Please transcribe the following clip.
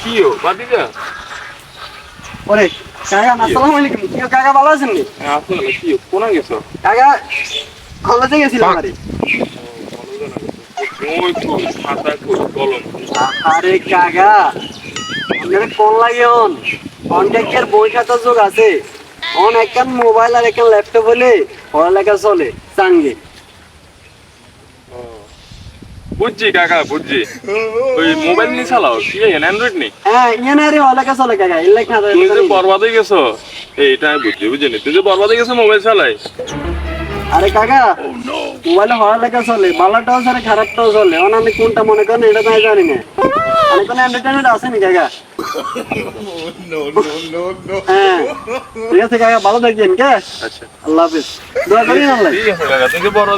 কি ও বাদিকা ওরে কাকা আসসালামু আলাইকুম। কি কাকা ভালো আছেন নি? হ্যাঁ আসলে কি ও কোনা গেছো? কাকা কলেজে গেছিলাম আরে ওই তো খাতা কই কলম আরে কাকা আপনার কোন লাগে অন। অনটেকের বই খাতা যোগ আছে। অন একখান মোবাইল আর একখান ল্যাপটপ হলে পড়ালেখা চলে। চাঙ্গে। বুঝছি কাকা বুঝছি। ওই মোবাইল নিয়ে চালাও। কি অ্যান্ড্রয়েড নেই? হ্যাঁ চলে কাকা লেখা তুই যে বরবাদ হয়ে গেছো এইটা বুঝছি বুঝিনি তুই যে বরবাদ হয়ে গেছো মোবাইল চালাই আরে কাকা মোবাইলে পড়ালেখা চলে ভালোটাও চলে খারাপটাও চলে। অন আমি কোনটা মনে করেন এটা তো আমি জানি না। আমি কোনো এন্টারটেনমেন্ট আছে নি কাকা। হ্যাঁ ঠিক আছে কাকা ভালো থাকবেন কে? আচ্ছা। আল্লাহ হাফিজ। দোয়া করি আল্লাহ ঠিক আছে কাকা তুই বড়